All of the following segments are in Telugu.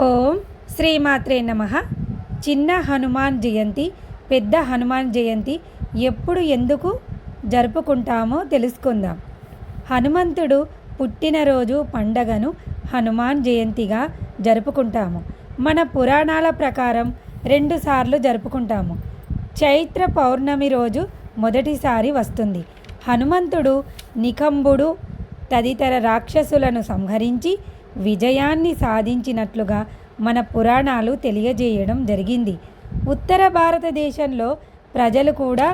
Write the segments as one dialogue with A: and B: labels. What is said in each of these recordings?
A: ఓం శ్రీమాత్రే నమ. చిన్న హనుమాన్ జయంతి పెద్ద హనుమాన్ జయంతి ఎప్పుడు ఎందుకు జరుపుకుంటామో తెలుసుకుందాం. హనుమంతుడు పుట్టినరోజు పండగను హనుమాన్ జయంతిగా జరుపుకుంటాము. మన పురాణాల ప్రకారం రెండుసార్లు జరుపుకుంటాము. చైత్ర పౌర్ణమి రోజు మొదటిసారి వస్తుంది. హనుమంతుడు నికంబుడు తదితర రాక్షసులను సంహరించి విజయాన్ని సాధించినట్లుగా మన పురాణాలు తెలియజేయడం జరిగింది. ఉత్తర భారతదేశంలో ప్రజలు కూడా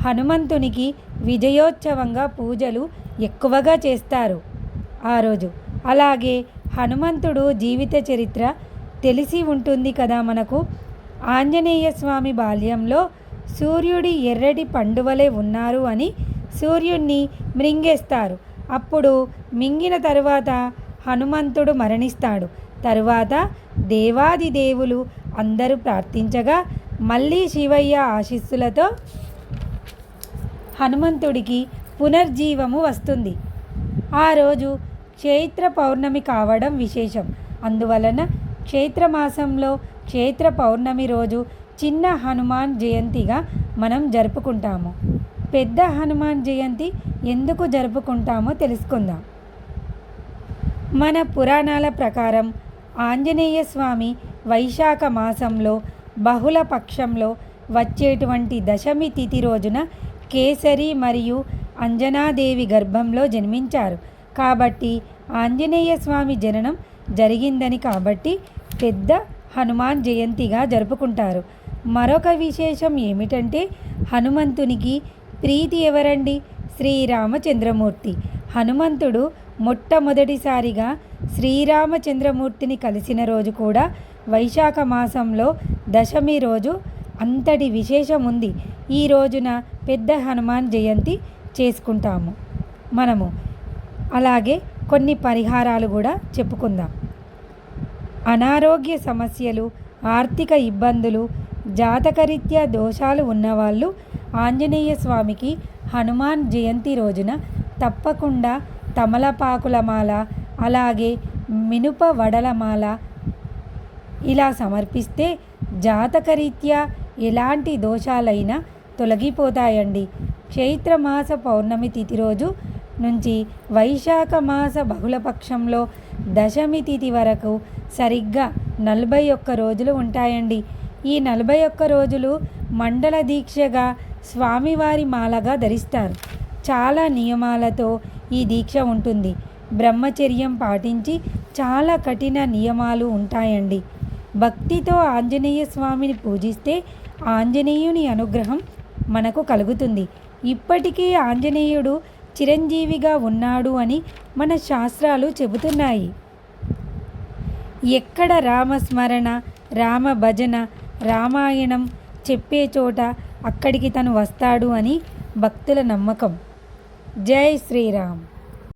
A: హనుమంతునికి విజయోత్సవంగా పూజలు ఎక్కువగా చేస్తారు. ఆ రోజు అలాగే హనుమంతుడు జీవిత చరిత్ర తెలిసి ఉంటుంది కదా మనకు. ఆంజనేయ స్వామి బాల్యంలో సూర్యుడి ఎర్రటి పండువలే ఉన్నారు అని సూర్యుణ్ణి మృంగేస్తారు. అప్పుడు మింగిన తరువాత హనుమంతుడు మరణిస్తాడు. తరువాత దేవాది దేవులు అందరూ ప్రార్థించగా మళ్ళీ శివయ్య ఆశీస్సులతో హనుమంతుడికి పునర్జీవము వస్తుంది. ఆ రోజు చైత్ర పౌర్ణమి కావడం విశేషం. అందువలన చైత్రమాసంలో చైత్ర పౌర్ణమి రోజు చిన్న హనుమాన్ జయంతిగా మనం జరుపుకుంటాము. పెద్ద హనుమాన్ జయంతి ఎందుకు జరుపుకుంటామో తెలుసుకుందాం. మన పురాణాల ప్రకారం ఆంజనేయ స్వామి వైశాఖ మాసంలో బహుళ పక్షంలో వచ్చేటువంటి దశమి తిథి రోజున కేసరి మరియు అంజనాదేవి గర్భంలో జన్మించారు. కాబట్టి ఆంజనేయ స్వామి జననం జరిగిందని కాబట్టి పెద్ద హనుమాన్ జయంతిగా జరుపుకుంటారు. మరొక విశేషం ఏమిటంటే హనుమంతునికి ప్రీతి ఎవరండి? శ్రీరామచంద్రమూర్తి హనుమంతుడు మొట్టమొదటిసారిగా శ్రీరామచంద్రమూర్తిని కలిసిన రోజు కూడా వైశాఖ మాసంలో దశమి రోజు అంతటి విశేషం ఉంది ఈ రోజున పెద్ద హనుమాన్ జయంతి చేసుకుంటాము. మనము అలాగే కొన్ని పరిహారాలు కూడా చెప్పుకుందాం. అనారోగ్య సమస్యలు ఆర్థిక ఇబ్బందులు జాతకరీత్యా దోషాలు ఉన్నవాళ్ళు ఆంజనేయ స్వామికి హనుమాన్ జయంతి రోజున తప్పకుండా తమలపాకుల మాల అలాగే మినుప వడల మాల ఇలా సమర్పిస్తే జాతకరీత్యా ఎలాంటి దోషాలైనా తొలగిపోతాయండి. చైత్రమాస పౌర్ణమి తిథి రోజు నుంచి వైశాఖ మాస బహుళపక్షంలో దశమి తిథి వరకు సరిగ్గా నలభై ఒక్క రోజులు ఉంటాయండి. ఈ నలభై ఒక్క రోజులు మండల దీక్షగా స్వామివారి మాలగా ధరిస్తారు. చాలా నియమాలతో ఈ దీక్ష ఉంటుంది. బ్రహ్మచర్యం పాటించి చాలా కఠిన నియమాలు ఉంటాయండి. భక్తితో ఆంజనేయ స్వామిని పూజిస్తే ఆంజనేయుని అనుగ్రహం మనకు కలుగుతుంది. ఇప్పటికీ ఆంజనేయుడు చిరంజీవిగా ఉన్నాడు అని మన శాస్త్రాలు చెబుతున్నాయి. ఎక్కడ రామస్మరణ రామ భజన రామాయణం చెప్పే చోట అక్కడికి తను వస్తాడు అని భక్తుల నమ్మకం. జై శ్రీరామ్